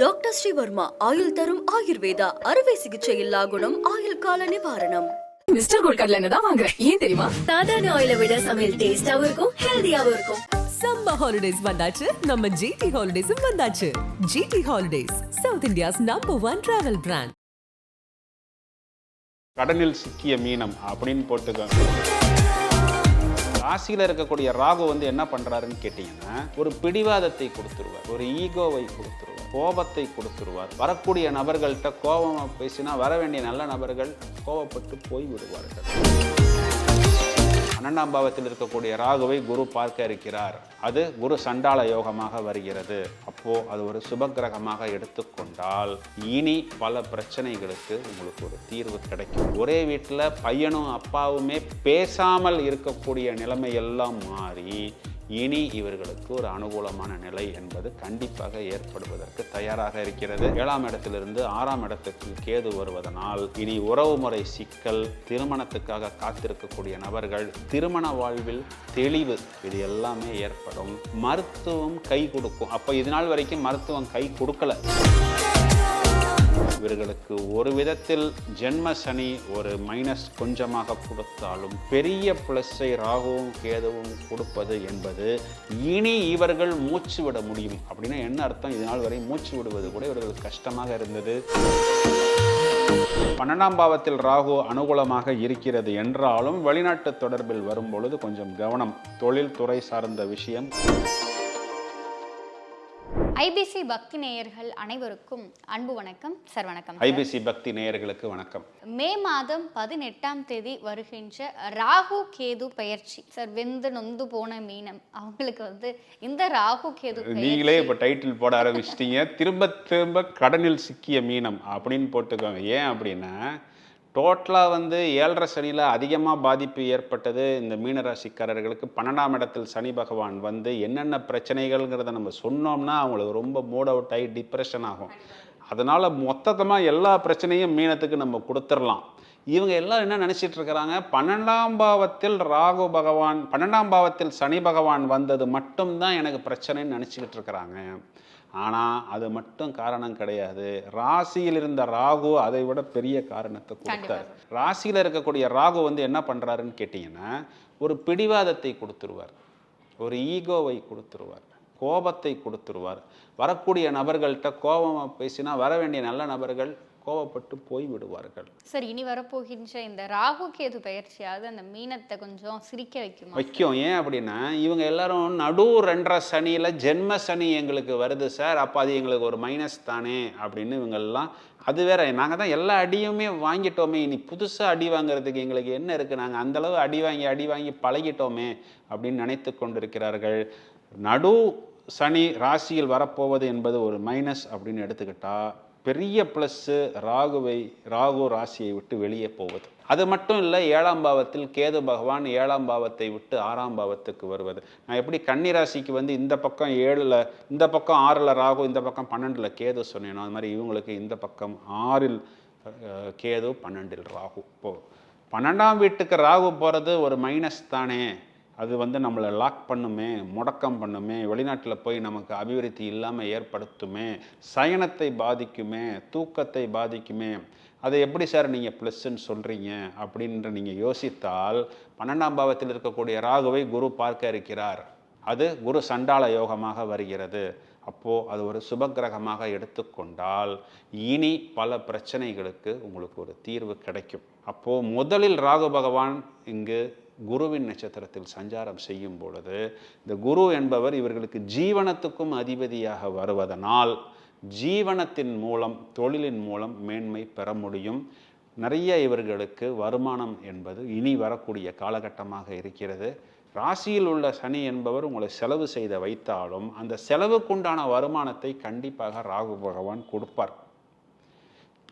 Doctor Sreevarma ஆயுள் தரும் ஆயுர்வேதா அறுவை சிகிச்சை இல்லா குணம் ஆயுள் கால நிவாரணம். மிஸ்டர் எண்ணெய் தான் வாங்குறேன். ஏன் தெரியுமா? சாதாரண ஆயில விட சமையல் டேஸ்டாவும் இருக்கும் ஹெல்தியாவும் இருக்கும். சம்மர் ஹாலிடேஸ் வந்தாச்சு நம்ம ஜிடி ஹாலிடேஸும் வந்தாச்சு. GT holidays South India's number one travel brand கடனில் சிக்கிய மீனம் அப்படின்னு போட்டுக்கோங்க. ராசியில் இருக்கக்கூடிய ராகு வந்து என்ன பண்ணுறாருன்னு கேட்டிங்கன்னா ஒரு பிடிவாதத்தை கொடுத்துருவார். ஒரு ஈகோவை கொடுத்துருவார். கோபத்தை கொடுத்துருவார். வரக்கூடிய நபர்கள்ட்ட கோபமா பேசினா வர வேண்டிய நல்ல நபர்கள் கோபப்பட்டு போய் விடுவார்கள். பன்னெண்டாம் பாவத்தில் இருக்கக்கூடிய ராகுவை குரு பார்க்க இருக்கிறார். அது குரு சண்டாள யோகமாக வருகிறது. அப்போ அது ஒரு சுபக்கிரகமாக எடுத்துக்கொண்டால் இனி பல பிரச்சனைகளுக்கு உங்களுக்கு ஒரு தீர்வு கிடைக்கும். ஒரே வீட்டில் பையனும் அப்பாவுமே பேசாமல் இருக்கக்கூடிய நிலைமை எல்லாம் மாறி இனி இவர்களுக்கு ஒரு அனுகூலமான நிலை என்பது கண்டிப்பாக ஏற்படுவதற்கு தயாராக இருக்கிறது. ஏழாம் இடத்திலிருந்து ஆறாம் இடத்துக்கு கேது வருவதனால் இனி உறவுமுறை சிக்கல் திருமணத்துக்காக காத்திருக்கக்கூடிய நபர்கள் திருமண வாழ்வில் தெளிவு இது எல்லாமே ஏற்படும். மருத்துவம் கை கொடுக்கும். அப்போ இதனால் வரைக்கும் மருத்துவம் கை கொடுக்கல. இவர்களுக்கு ஒரு விதத்தில் ஜென்ம சனி ஒரு மைனஸ் கொஞ்சமாக கொடுத்தாலும் பெரிய பிளஸ்ஸை ராகுவும் கேதுவும் கொடுப்பது என்பது இனி இவர்கள் மூச்சு விட முடியும். அப்படின்னா என்ன அர்த்தம்? இது நாள் வரை மூச்சு விடுவது கூட இவர்களுக்கு கஷ்டமாக இருந்தது. பன்னெண்டாம் பாவத்தில் ராகு அனுகூலமாக இருக்கிறது என்றாலும் வெளிநாட்டு தொடர்பில் வரும்பொழுது கொஞ்சம் கவனம். தொழில்துறை சார்ந்த விஷயம். ஐபிசி பக்தி நேயர்கள் அனைவருக்கும் அன்பு வணக்கம் சார் வணக்கம். ஐபிசி பக்தி நேயர்களுக்கு வணக்கம். மே மாதம் பதினெட்டாம் தேதி வருகின்ற ராகு கேது பெயர்ச்சி சார் வெந்து நொந்து போன மீனம். அவங்களுக்கு வந்து இந்த ராகு கேது நீங்களே இப்போ டைட்டில் போட ஆரம்பிச்சிட்டீங்க. திரும்ப திரும்ப கடனில் சிக்கிய மீனம் அப்படின்னு போட்டுக்கோங்க. ஏன் அப்படின்னா டோட்டலாக வந்து ஏழரை சனியில் அதிகமாக பாதிப்பு ஏற்பட்டது இந்த மீனராசிக்காரர்களுக்கு. பன்னெண்டாம் இடத்தில் சனி பகவான் வந்து என்னென்ன பிரச்சனைகள்ங்கிறத நம்ம சொன்னோம்னா அவங்களுக்கு ரொம்ப மூட் அவுட் ஆகி டிப்ரெஷன் ஆகும். அதனால் மொத்தமாக எல்லா பிரச்சனையும் மீனத்துக்கு நம்ம கொடுத்துடலாம் இவங்க எல்லாம் என்ன நினச்சிட்டு இருக்கிறாங்க பன்னெண்டாம் பாவத்தில் ராகு பகவான் பன்னெண்டாம் பாவத்தில் சனி பகவான் வந்தது மட்டும்தான் எனக்கு பிரச்சனைன்னு நினச்சிக்கிட்டு இருக்கிறாங்க ஆனால் அது மட்டும் காரணம் கிடையாது. ராசியில் இருந்த ராகு அதை விட பெரிய காரணத்தை கொடுத்தார். ராசியில் இருக்கக்கூடிய ராகு வந்து என்ன பண்ணுறாருன்னு கேட்டிங்கன்னா ஒரு பிடிவாதத்தை கொடுத்துருவார். ஒரு ஈகோவை கொடுத்துருவார். கோபத்தை கொடுத்துருவார். வரக்கூடிய நபர்கள்ட்ட கோபமாக பேசினா வர வேண்டிய நல்ல நபர்கள் கோபப்பட்டு போய் விடுவார்கள் சார் இனி வரப்போகின்ற இந்த ராகு கேது பெயர்ச்சியாவது அந்த மீனத்தை கொஞ்சம் சிரிக்க வைக்குமா? வைக்கும். ஏன் அப்படின்னா இவங்க எல்லாரும் நடு ரெண்டரை சனியில் ஜென்ம சனி எங்களுக்கு வருது சார் அப்போ அது எங்களுக்கு ஒரு மைனஸ் தானே அப்படின்னு இவங்கெல்லாம் அது வேற நாங்கள் தான் எல்லா அடியுமே வாங்கிட்டோமே இனி புதுசாக அடி வாங்குறதுக்கு எங்களுக்கு என்ன இருக்குது நாங்கள் அந்தளவு அடி வாங்கி அடி வாங்கி பழகிட்டோமே அப்படின்னு நினைத்து கொண்டிருக்கிறார்கள். நடு சனி ராசியில் வரப்போவது என்பது ஒரு மைனஸ் அப்படின்னு எடுத்துக்கிட்டா பெரிய ப்ளஸ்ஸு ராகுவை ராகு ராசியை விட்டு வெளியே போவது. அது மட்டும் இல்லை ஏழாம் பாவத்தில் கேது பகவான் ஏழாம் பாவத்தை விட்டு ஆறாம் பாவத்துக்கு வருவது. நான் எப்படி கன்னி ராசிக்கு வந்து இந்த பக்கம் ஏழில் இந்த பக்கம் ஆறில் ராகு இந்த பக்கம் பன்னெண்டில் கேது சொன்னேனோ அது மாதிரி இவங்களுக்கு இந்த பக்கம் ஆறில் கேது பன்னெண்டில் ராகு. போ பன்னெண்டாம் வீட்டுக்கு ராகு போகிறது ஒரு மைனஸ் தானே. அது வந்து நம்மளை லாக் பண்ணுமே முடக்கம் பண்ணுமே வெளிநாட்டில் போய் நமக்கு அபிவிருத்தி இல்லாமல் ஏற்படுத்துமே சயனத்தை பாதிக்குமே தூக்கத்தை பாதிக்குமே அதை எப்படி சார் நீங்கள் ப்ளஸ்ன்னு சொல்கிறீங்க அப்படின்ற நீங்கள் யோசித்தால் பன்னெண்டாம் பாவத்தில் இருக்கக்கூடிய ராகுவை குரு பார்க்க இருக்கிறார். அது குரு சண்டாள யோகமாக வருகிறது. அப்போது அது ஒரு சுபக்கிரகமாக எடுத்துக்கொண்டால் இனி பல பிரச்சனைகளுக்கு உங்களுக்கு ஒரு தீர்வு கிடைக்கும். அப்போது முதலில் ராகு பகவான் இங்கு குருவின் நட்சத்திரத்தில் சஞ்சாரம் செய்யும் பொழுது இந்த குரு என்பவர் இவர்களுக்கு ஜீவனத்துக்கும் அதிபதியாக வருவதனால் ஜீவனத்தின் மூலம் தொழிலின் மூலம் மேன்மை பெற முடியும். நிறைய இவர்களுக்கு வருமானம் என்பது இனி வரக்கூடிய காலகட்டமாக இருக்கிறது. ராசியில் உள்ள சனி என்பவர் உங்களை செலவு செய்த வைத்தாலும் அந்த செலவுக்குண்டான வருமானத்தை கண்டிப்பாக ராகு பகவான் கொடுப்பார்.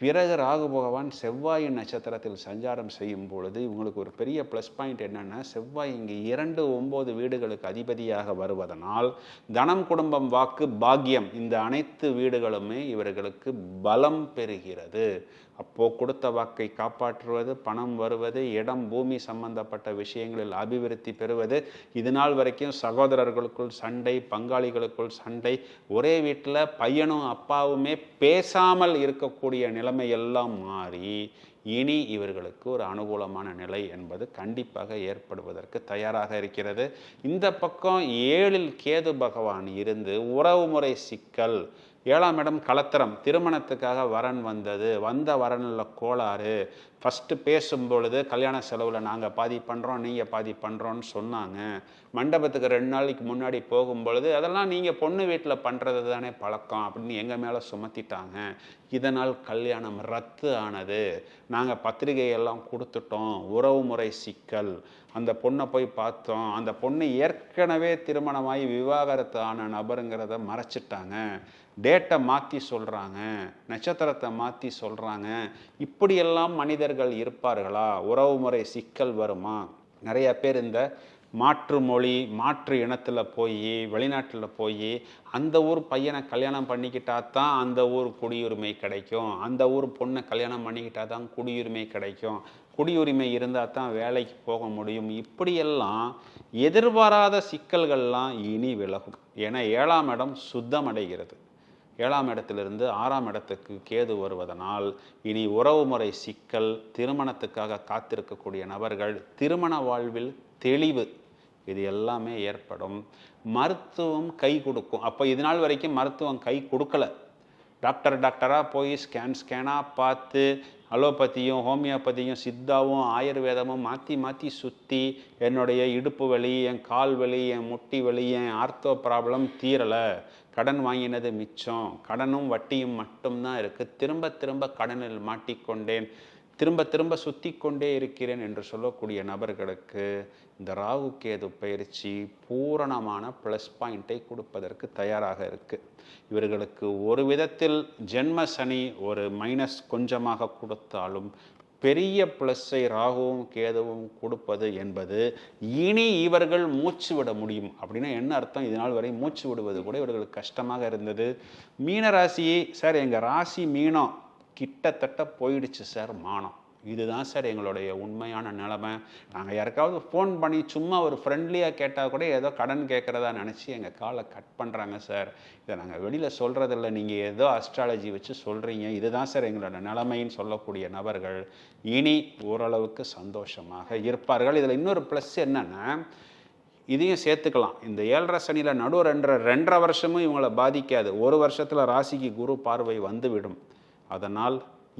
பிறகு ராகு பகவான் செவ்வாயின் நட்சத்திரத்தில் சஞ்சாரம் செய்யும் பொழுது இவங்களுக்கு ஒரு பெரிய ப்ளஸ் பாயிண்ட் என்னென்னா செவ்வாய் இங்கே இரண்டு ஒம்பது வீடுகளுக்கு அதிபதியாக வருவதனால் தனம் குடும்பம் வாக்கு பாக்கியம் இந்த அனைத்து வீடுகளுமே இவர்களுக்கு பலம் பெறுகிறது. அப்போ கொடுத்த வாக்கை காப்பாற்றுவது பணம் வருவது இடம் பூமி சம்பந்தப்பட்ட விஷயங்களில் அபிவிருத்தி பெறுவது இதனால் வரைக்கும் சகோதரர்களுக்குள் சண்டை பங்காளிகளுக்குள் சண்டை ஒரே வீட்டில் பையனும் அப்பாவுமே பேசாமல் இருக்கக்கூடிய நிலைமையெல்லாம் மாறி இனி இவர்களுக்கு ஒரு அனுகூலமான நிலை என்பது கண்டிப்பாக ஏற்படுவதற்கு தயாராக இருக்கிறது. இந்த பக்கம் ஏழில் கேது பகவான் இருந்து உறவுமுறை சிக்கல் ஏழாம் இடம் கலத்திரம். திருமணத்துக்காக வரன் வந்தது. வந்த வரனில் கோளாறு. ஃபஸ்ட்டு பேசும் பொழுது கல்யாண செலவில் நாங்கள் பாதி பண்ணுறோம் நீங்கள் பாதி பண்ணுறோன்னு சொன்னாங்க. மண்டபத்துக்கு ரெண்டு நாளைக்கு முன்னாடி போகும் பொழுது அதெல்லாம் நீங்கள் பொண்ணு வீட்டில் பண்ணுறது தானே பழக்கம் அப்படின்னு எங்கள் மேலே சுமத்திட்டாங்க. இதனால் கல்யாணம் ரத்து ஆனது. நாங்கள் பத்திரிகையெல்லாம் கொடுத்துட்டோம். உறவுமுறை சிக்கல். அந்த பொண்ணை போய் பார்த்தோம். அந்த பொண்ணு ஏற்கனவே திருமணமாகி விவாகரத்து ஆன நபருங்கிறத மறைச்சிட்டாங்க. டேட்டை மாற்றி சொல்கிறாங்க நட்சத்திரத்தை மாற்றி சொல்கிறாங்க இப்படியெல்லாம் மனிதர்கள் இருப்பார்களா? உறவுமுறை சிக்கல் வருமா? நிறைய பேர் இந்த மாற்று மொழி மாற்று இனத்தில் போய் வெளிநாட்டில் போய் அந்த ஊர் பையனை கல்யாணம் பண்ணிக்கிட்டா தான் அந்த ஊர் குடியுரிமை கிடைக்கும். அந்த ஊர் பொண்ணை கல்யாணம் பண்ணிக்கிட்டா தான் குடியுரிமை கிடைக்கும். குடியுரிமை இருந்தால் தான் வேலைக்கு போக முடியும். இப்படியெல்லாம் எதிர்பாராத சிக்கல்கள்லாம் இனி விலகும். ஏன்னா ஏழாம் இடம் சுத்தமடைகிறது. ஏழாம் இடத்திலிருந்து ஆறாம் இடத்துக்கு கேது வருவதனால் இனி உறவுமுறை சிக்கல் திருமணத்துக்காக காத்திருக்கக்கூடிய நபர்கள் திருமண வாழ்வில் தெளிவு இது எல்லாமே ஏற்படும். மருத்துவம் கை கொடுக்கும். அப்போ இது நாள் வரைக்கும் மருத்துவம் கை கொடுக்கல. டாக்டர் டாக்டராக போய் ஸ்கேன் ஸ்கேனாக பார்த்து அலோபதியும் ஹோமியோபதியும் சித்தாவும் ஆயுர்வேதமும் மாற்றி மாற்றி சுற்றி என்னுடைய இடுப்பு வலி என் கால் வலி என் முட்டி வலி என் ஆர்த்தோ ப்ராப்ளம் தீரலை. கடன் வாங்கினது மிச்சம். கடனும் வட்டியும் மட்டும்தான் இருக்குது திரும்ப திரும்ப கடனில் மாட்டிக்கொண்டேன். திரும்ப திரும்ப சுத்தி கொண்டே இருக்கிறேன் என்று சொல்லக்கூடிய நபர்களுக்கு இந்த ராகு கேது பயிற்சி பூரணமான ப்ளஸ் பாயிண்ட்டை கொடுப்பதற்கு தயாராக இருக்குது இவர்களுக்கு ஒரு விதத்தில் ஜென்ம சனி ஒரு மைனஸ் கொஞ்சமாக கொடுத்தாலும் பெரிய ப்ளஸ்ஸை ராகுவும் கேதுவும் கொடுப்பது என்பது இனி இவர்கள் மூச்சு விட முடியும் அப்படின்னா என்ன அர்த்தம்? இதனால் வரை மூச்சு விடுவது கூட இவர்களுக்கு கஷ்டமாக இருந்தது. மீன ராசி சார் எங்கள் ராசி மீனம் கிட்டத்தட்ட போயிடுச்சு சார் மானம். இதுதான் சார் எங்களுடைய உண்மையான நிலைமை. நாங்கள் யாருக்காவது ஃபோன் பண்ணி சும்மா ஒரு ஃப்ரெண்ட்லியாக கேட்டால் கூட ஏதோ கடன் கேட்குறதா நினச்சி எங்கள் காலை கட் பண்ணுறாங்க சார். இதை நாங்கள் வெளியில் சொல்கிறதில்ல நீங்கள் ஏதோ அஸ்ட்ராலஜி வச்சு சொல்கிறீங்க இதுதான் சார் எங்களோட நிலைமைன்னு சொல்லக்கூடிய நபர்கள் இனி ஓரளவுக்கு சந்தோஷமாக இருப்பார்கள். இதில் இன்னொரு ப்ளஸ் என்னென்னா இதையும் சேர்த்துக்கலாம். இந்த ஏழரை சனியில் நடு ரெண்டரை ரெண்டரை வருஷமும் இவங்களை பாதிக்காது. ஒரு வருஷத்தில் ராசிக்கு குரு பார்வை வந்துவிடும் அதனால்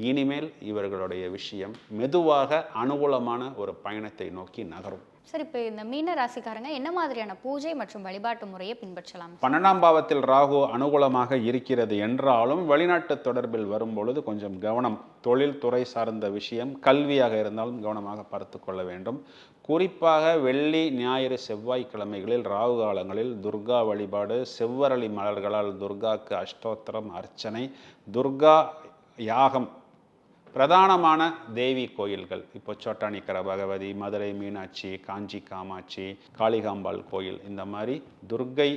இனிமேல் இவர்களுடைய விஷயம் மெதுவாக அனுகூலமான ஒரு பயணத்தை நோக்கி நகரும். சரி இப்போ இந்த மீன ராசிக்காரங்க என்ன மாதிரியான பூஜை மற்றும் வழிபாட்டு முறையை பின்பற்றலாம்? பன்னெண்டாம் பாவத்தில் ராகு அனுகூலமாக இருக்கிறது என்றாலும் வெளிநாட்டு தொடர்பில் வரும்பொழுது கொஞ்சம் கவனம் தொழில் துறை சார்ந்த விஷயம் கல்வியாக இருந்தாலும் கவனமாக பார்த்து கொள்ள வேண்டும். குறிப்பாக வெள்ளி ஞாயிறு செவ்வாய்க்கிழமைகளில் ராகு காலங்களில் துர்கா வழிபாடு செவ்வரளி மலர்களால் துர்காக்கு அஷ்டோத்திரம் அர்ச்சனை துர்கா யாகம். பிரதானமான தேவி கோயில்கள். இப்போ சோட்டானிக்கர பகவதி மதுரை மீனாட்சி காஞ்சி காமாட்சி காளிகாம்பாள் கோயில் இந்த மாதிரி துர்க்கை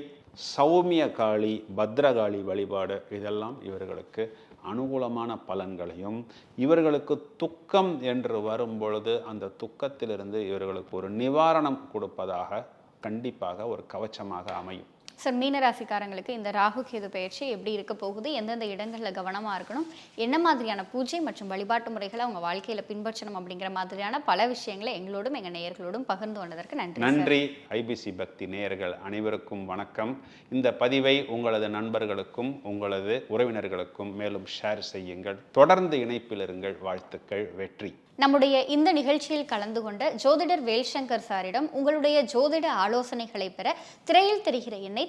சௌமிய காளி பத்ரகாளி வழிபாடு இதெல்லாம் இவர்களுக்கு அனுகூலமான பலன்களையும் இவர்களுக்கு துக்கம் என்று வரும் பொழுது அந்த துக்கத்திலிருந்து இவர்களுக்கு ஒரு நிவாரணம் கொடுப்பதாக கண்டிப்பாக ஒரு கவச்சமாக அமையும். சார் மீன ராசிக்காரங்களுக்கு இந்த ராகு கேது பயிற்சி எப்படி இருக்க போகுது? எந்தெந்த இடங்களில் கவனமாக இருக்கணும்? என்ன மாதிரியான பூஜை மற்றும் வழிபாட்டு முறைகளை அவங்க வாழ்க்கையில் பின்பற்றணும் அப்படிங்கிற மாதிரியான பல விஷயங்களை எங்களோடும் எங்கள் நேயர்களோடும் பகிர்ந்து கொண்டதற்கு நன்றி. நன்றி. ஐபிசி பக்தி நேயர்கள் அனைவருக்கும் வணக்கம். இந்த பதிவை உங்களது நண்பர்களுக்கும் உங்களது உறவினர்களுக்கும் மேலும் ஷேர் செய்யுங்கள். தொடர்ந்து இணைப்பில் இருங்கள். வாழ்த்துக்கள். வெற்றி. நம்முடைய இந்த நிகழ்ச்சியில் கலந்து கொண்ட ஜோதிடர் வேல்சங்கர் சாரிடம் உங்களுடைய ஜோதிட ஆலோசனைகளை பெற திரையில் தெரிகிற எண்ணை